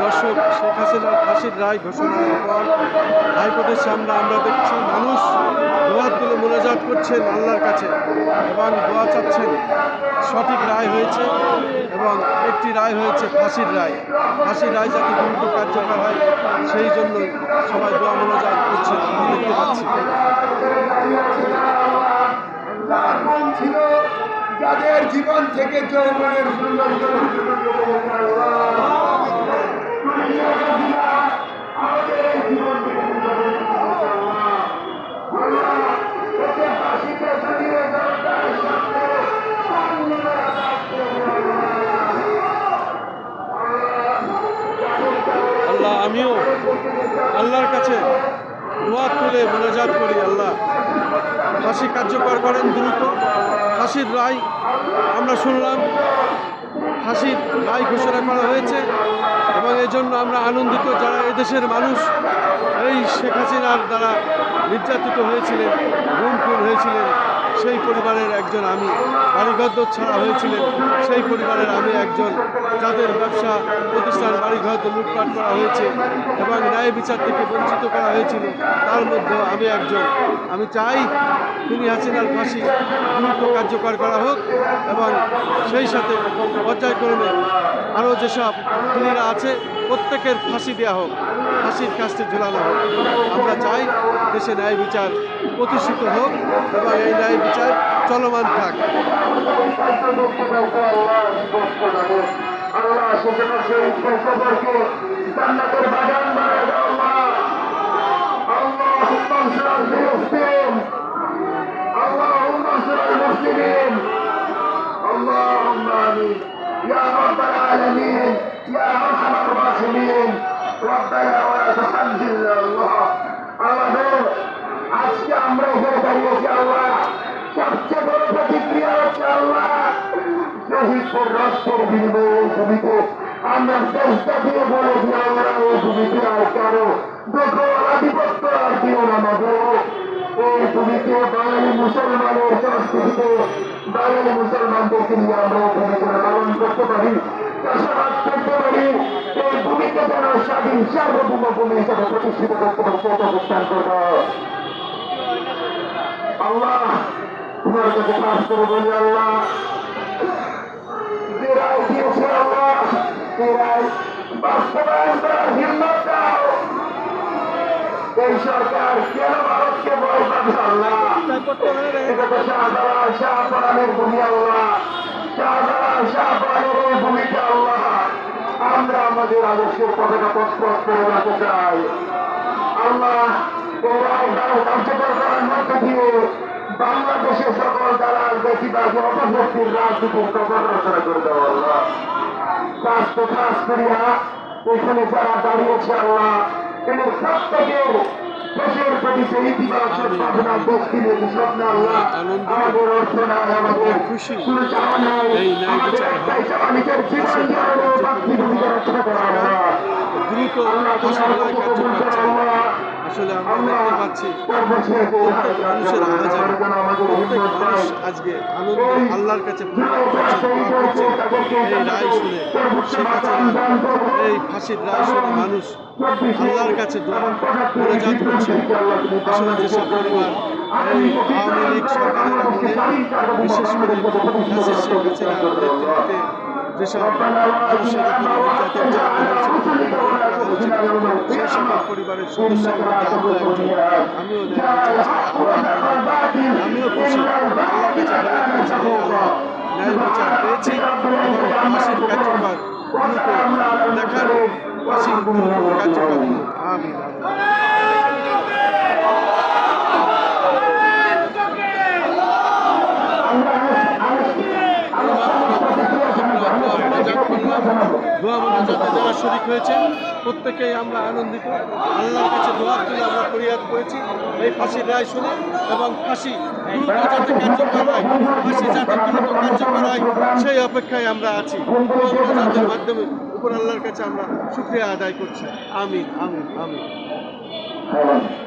দর্শক শেখ হাসিনার ফাঁসির রায় ঘোষণার পর হাইকোর্টের সামনে আমরা দেখছি মানুষ দোয়া তুলে মোনাজাত করছেন আল্লাহর কাছে এবং দোয়া চাচ্ছেন সঠিক রায় হয়েছে এবং একটি রায় হয়েছে ফাঁসির রায়। ফাঁসির রায় যাতে দ্রুত কার্যকর হয়, সেই জন্য সবাই দোয়া মোনাজাত করছে আমরা দেখতে পাচ্ছি। যাদের জীবন থেকে যৌবনের আল্লাহ, আমিও আল্লাহর কাছে দোয়া তুলে মোনাজাত করি, আল্লাহ। ফাঁসি কার্যকর করেন দ্রুত। ফাঁসির রায় আমরা শুনলাম ফাঁসির রায় ঘোষণা করা হয়েছে এবং এই জন্য আমরা আনন্দিত যারা এদেশের মানুষ, এই শেখ হাসিনার দ্বারা নির্যাতিত হয়েছিলেন গুম খুন হয়েছিলেন। সেই পরিবারের একজন আমি। বাড়িঘর ছাড়া হয়েছিলেন, সেই পরিবারের আমি একজন। যাদের ব্যবসা, প্রতিষ্ঠান, বাড়িঘর লুটপাট করা হয়েছে এবং ন্যায় বিচার থেকে বঞ্চিত করা হয়েছিল, তার মধ্যে আমি একজন। আমি চাই তিনি হাসিনার ফাঁসি দ্রুত কার্যকর করা হোক এবং সেই সাথে পর্যায়ক্রমে আরও যেসব খুনিরা আছে, প্রত্যেকের ফাঁসি দেওয়া হোক, ফাঁসির কাজটি ঝুলানো হোক। আমরা চাই দেশে ন্যায় বিচার প্রতিষ্ঠিত হোক এবং এই ন্যায় বিচার চলমান থাক আল্লাহ সেখানে সেই কবরকে জান্নাতের বাগান বানায় দাও আল্লাহ اللهم انصر فلسطين اللهم انصر المسلمين اللهم امين يا رب العالمين يا ارحم الراحمين ربنا ولا تحملنا الله আমাদের আজকে আমরা এখানে দাঁড়িয়েছি আল্লাহ সবচেয়ে বড় প্রতিক্রিয়া হচ্ছে আল্লাহ শহীদপুর রক্তের বিনিময়ে এই ভূমিতে আমরা চেষ্টা দিয়ে বলেছি আমরা এই ভূমিতে আর কারও দেখো আধিপত্য আর দিও না মাগো এই ভূমিতে বাঙালি মুসলমানের সংস্কৃতিতে বাঙালি মুসলমানদেরকে নিয়ে আমরা ভূমিকে পালন ভূমিকে প্রতিষ্ঠিত করতে পারি সেটা প্রস্থান আল্লাহ তোমার কাছে কাজ করে বলি আল্লাহ যে রায় দিয়েছে আল্লাহ এই রায় বাস্তবায়ন করার হিম্মত দাও। এই সরকার কেন ভারতকে ভয় পাবে আল্লাহ। আমরা আমাদের আদর্শের পতাকা পথপথ করে রাখতে চাই। আল্লাহ কার্যকর করার মধ্য দিয়ে। বেশিরভাগ অপশক্তির রাজনীতির কবর রচনা করে দেওয়া আল্লাহ। কাজ তো কাজ করিয়া এখানে যারা দাঁড়িয়েছে আল্লাহ তিনি প্রত্যেকের দেশের প্রতি যে ইতিবাচক ভাবনা ব্যক্তি নিয়ে আল্লাহ আমাদের অর্থ নাই আমাদের কোনো চাওয়া নাই। আমাদের একটাই চাওয়া নিজের জীবন জীবনের বাকি ভূমিকা রক্ষা করা আল্লাহ দ্রুত আল্লাহ তোমার আল্লাহ। আসলে আমরা দেখতে পাচ্ছি প্রত্যেক মানুষের আওয়াজে প্রত্যেক মানুষ আজকে আনন্দ, আল্লাহর কাছে। এই রায় শুনে শেখ হাসিনার এই ফাঁসির রায় শুনে মানুষ আল্লাহর কাছে দোয়া মোনাজাত করছে আসলে যেসব পরিবার, এই আওয়ামী লীগ সরকারের বিশেষ করে ফ্যাসিস্ট শেখ যেসব মানুষের উপরে নির্যাতন করা হয়েছিল, সেই সকল পরিবারের আমিও একজন আমিও আমিও খুশি আল্লাহর কাছে আল্লাহ ন্যায় বিচার পেয়েছি এবং ফাঁসির দেখার ফাঁসির কার্যকর আমি দোয়া মোনাজাতে যারা শরিক হয়েছে প্রত্যেকেই আমরা আনন্দিত। আল্লাহর কাছে দোয়া তুলে আমরা ফরিয়াদ করেছি। এই ফাঁসির রায় শুনে এবং ফাঁসি যাতে কার্যকর হয় ফাঁসি যাতে দ্রুত কার্যকর হয় সেই অপেক্ষায় আমরা আছি। দোয়া মোনাজাতের মাধ্যমে উপর আল্লাহর কাছে আমরা শুক্রিয়া আদায় করছি। আমি আমিন আমিন। হ্যাঁ।